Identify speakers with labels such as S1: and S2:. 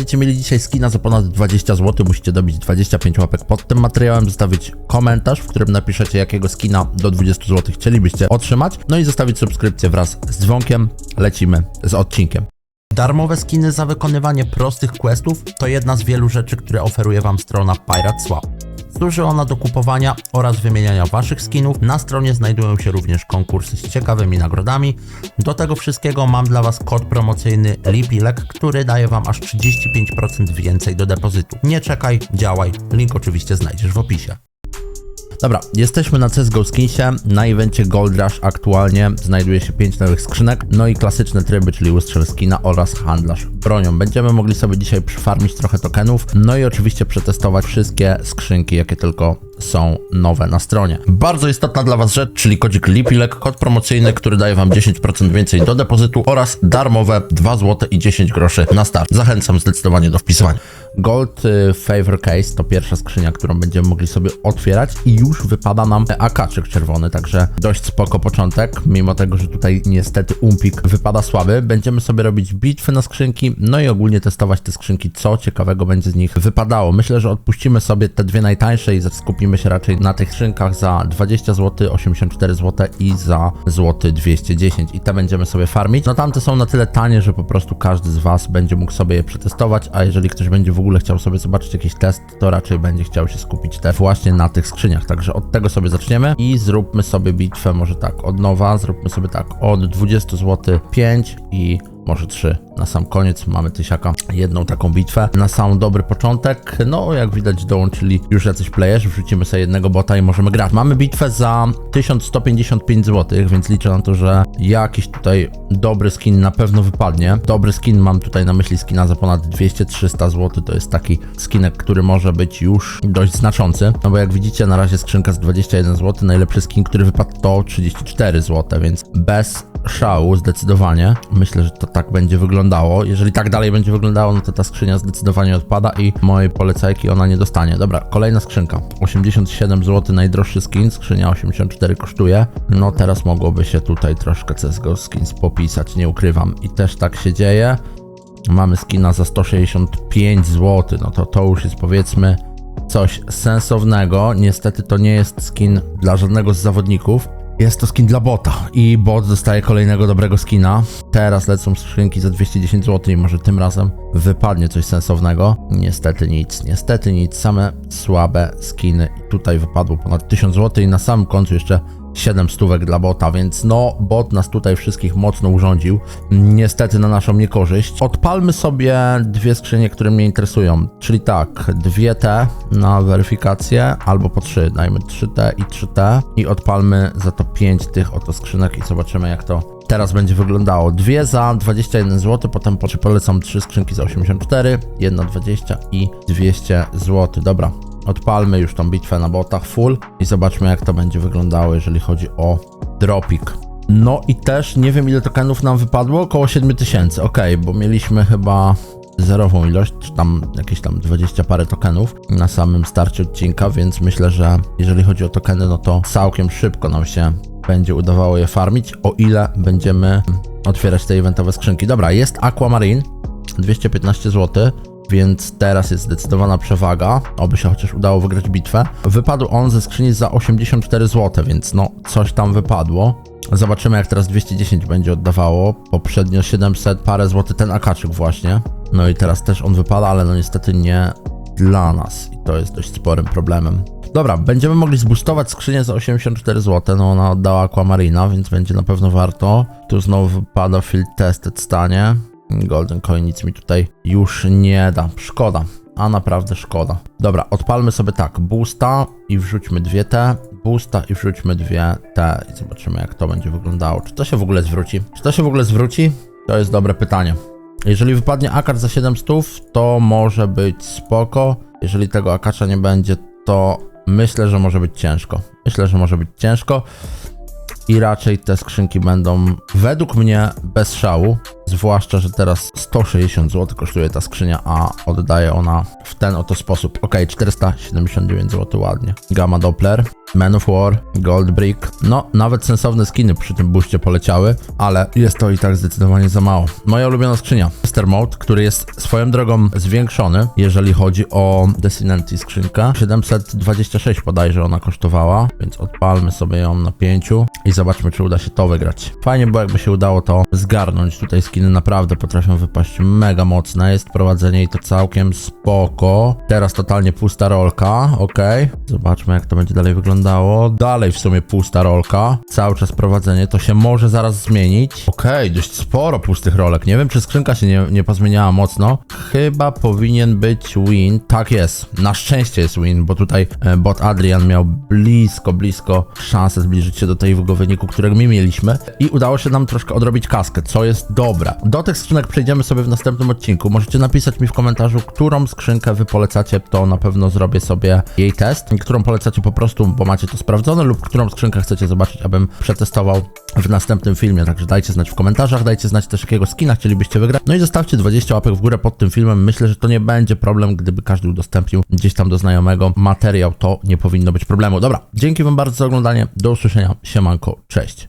S1: będziecie mieli dzisiaj skina za ponad 20 zł, musicie dobić 25 łapek pod tym materiałem, zostawić komentarz, w którym napiszecie jakiego skina do 20 zł chcielibyście otrzymać, no i zostawić subskrypcję wraz z dzwonkiem. Lecimy z odcinkiem. Darmowe skiny za wykonywanie prostych questów to jedna z wielu rzeczy, które oferuje Wam strona Pirate Swap. Służy ona do kupowania oraz wymieniania Waszych skinów. Na stronie znajdują się również konkursy z ciekawymi nagrodami. Do tego wszystkiego mam dla Was kod promocyjny Lipilek, który daje Wam aż 35% więcej do depozytu. Nie czekaj, działaj. Link oczywiście znajdziesz w opisie. Dobra, jesteśmy na CSGO Skinsie. Na evencie Gold Rush aktualnie znajduje się 5 nowych skrzynek, no i klasyczne tryby, czyli łustrzel skina oraz handlarz bronią. Będziemy mogli sobie dzisiaj przyfarmić trochę tokenów, no i oczywiście przetestować wszystkie skrzynki, jakie tylko są nowe na stronie. Bardzo istotna dla Was rzecz, czyli kodzik LIPILEK, kod promocyjny, który daje Wam 10% więcej do depozytu oraz darmowe 2 zł i 10 groszy na start. Zachęcam zdecydowanie do wpisywania. Gold y, Favor Case to pierwsza skrzynia, którą będziemy mogli sobie otwierać i już wypada nam akaczyk czerwony, także dość spoko początek, mimo tego, że tutaj niestety umpik wypada słaby. Będziemy sobie robić bitwy na skrzynki, no i ogólnie testować te skrzynki, co ciekawego będzie z nich wypadało. Myślę, że odpuścimy sobie te dwie najtańsze i skupimy się raczej na tych skrzynkach za 20 zł, 84 zł i za złoty 210 i te będziemy sobie farmić. No tamte są na tyle tanie, że po prostu każdy z Was będzie mógł sobie je przetestować, a jeżeli ktoś będzie w ogóle chciał sobie zobaczyć jakiś test, to raczej będzie chciał się skupić te właśnie na tych skrzyniach. Także od tego sobie zaczniemy i zróbmy sobie bitwę może tak od nowa, zróbmy sobie tak od 20 zł 5 i może 3 na sam koniec mamy tysiaka. Jedną taką bitwę. Na sam dobry początek, no jak widać dołączyli już jacyś playerzy, wrzucimy sobie jednego bota i możemy grać. Mamy bitwę za 1155 zł, więc liczę na to, że jakiś tutaj dobry skin na pewno wypadnie. Dobry skin mam tutaj na myśli skina za ponad 200-300 zł, to jest taki skinek, który może być już dość znaczący, no bo jak widzicie na razie skrzynka z 21 zł, najlepszy skin, który wypadł to 34 zł, więc bez szału zdecydowanie. Myślę, że to tak będzie wyglądało. Jeżeli tak dalej będzie wyglądało, no to ta skrzynia zdecydowanie odpada i mojej polecajki ona nie dostanie. Dobra, kolejna skrzynka. 87 zł, najdroższy skin, skrzynia 84 kosztuje. No teraz mogłoby się tutaj troszkę CSGO skins popisać, nie ukrywam. I też tak się dzieje. Mamy skina za 165 zł, no to to już jest powiedzmy coś sensownego. Niestety to nie jest skin dla żadnego z zawodników. Jest to skin dla bota i bot dostaje kolejnego dobrego skina. Teraz lecą skrzynki za 210 zł i może tym razem wypadnie coś sensownego. Niestety nic, niestety nic, same słabe skiny. Tutaj wypadło ponad 1000 zł i na samym końcu jeszcze 7 stówek dla bota, więc no, bot nas tutaj wszystkich mocno urządził. Niestety na naszą niekorzyść. Odpalmy sobie dwie skrzynie, które mnie interesują. Czyli tak, dwie T na weryfikację, albo po trzy. Dajmy 3T i 3T i odpalmy za to 5 tych oto skrzynek i zobaczymy jak to teraz będzie wyglądało. Dwie za 21 zł, potem po- polecam trzy skrzynki za 84, jedna 20 i 200 zł. Dobra, Odpalmy już tą bitwę na botach full i zobaczmy jak to będzie wyglądało, jeżeli chodzi o dropik. No i też nie wiem ile tokenów nam wypadło, około 7000, ok, bo mieliśmy chyba zerową ilość, czy tam jakieś tam 20 parę tokenów na samym starcie odcinka, więc myślę, że jeżeli chodzi o tokeny, no to całkiem szybko nam się będzie udawało je farmić, o ile będziemy otwierać te eventowe skrzynki. Dobra, jest Aquamarine, 215 zł, więc teraz jest zdecydowana przewaga, oby się chociaż udało wygrać bitwę. Wypadł on ze skrzyni za 84 zł, więc no coś tam wypadło. Zobaczymy jak teraz 210 będzie oddawało. Poprzednio 700 parę złotych ten akaczyk właśnie. No i teraz też on wypada, ale no niestety nie dla nas i to jest dość sporym problemem. Dobra, będziemy mogli zboostować skrzynię za 84 zł, no ona oddała Aquamarina, więc będzie na pewno warto. Tu znowu wypada field tested stanie. Golden Coin nic mi tutaj już nie da. Szkoda. A naprawdę szkoda. Dobra, odpalmy sobie tak. Boosta i wrzućmy dwie te. Boosta i wrzućmy dwie te. I zobaczymy jak to będzie wyglądało. Czy to się w ogóle zwróci? Czy to się w ogóle zwróci? To jest dobre pytanie. Jeżeli wypadnie akacz za 700, to może być spoko. Jeżeli tego akacza nie będzie, to myślę, że może być ciężko. Myślę, że może być ciężko i raczej te skrzynki będą według mnie bez szału. Zwłaszcza, że teraz 160 zł kosztuje ta skrzynia, a oddaje ona w ten oto sposób. Ok, 479 zł ładnie. Gamma Doppler, Man of War, Gold Brick. No, nawet sensowne skiny przy tym buście poleciały, ale jest to i tak zdecydowanie za mało. Moja ulubiona skrzynia, Master Mode, który jest swoją drogą zwiększony, jeżeli chodzi o Desinenti skrzynkę. 726 bodajże ona kosztowała, więc odpalmy sobie ją na 5 i zobaczmy, czy uda się to wygrać. Fajnie było, jakby się udało to zgarnąć. Tutaj skiny naprawdę potrafią wypaść mega mocne. Jest prowadzenie i to całkiem spoko. Teraz totalnie pusta rolka, ok. Zobaczmy, jak to będzie dalej wyglądało. Dalej w sumie pusta rolka. Cały czas prowadzenie, to się może zaraz zmienić. Okej, dość sporo pustych rolek. Nie wiem, czy skrzynka się nie, nie pozmieniała mocno. Chyba powinien być win. Tak jest. Na szczęście jest win, bo tutaj e, bot Adrian miał blisko, blisko szansę zbliżyć się do tego wyniku, którego my mieliśmy. I udało się nam troszkę odrobić kaskę, co jest dobre. Do tych skrzynek przejdziemy sobie w następnym odcinku. Możecie napisać mi w komentarzu, którą skrzynkę wy polecacie, to na pewno zrobię sobie jej test. Którą polecacie po prostu, bo macie to sprawdzone, lub którą skrzynkę chcecie zobaczyć, abym przetestował w następnym filmie. Także dajcie znać w komentarzach, dajcie znać też jakiego skina chcielibyście wygrać. No i zostawcie 20 łapek w górę pod tym filmem. Myślę, że to nie będzie problem, gdyby każdy udostępnił gdzieś tam do znajomego materiał. To nie powinno być problemu. Dobra, dzięki wam bardzo za oglądanie. Do usłyszenia. Siemanko, cześć.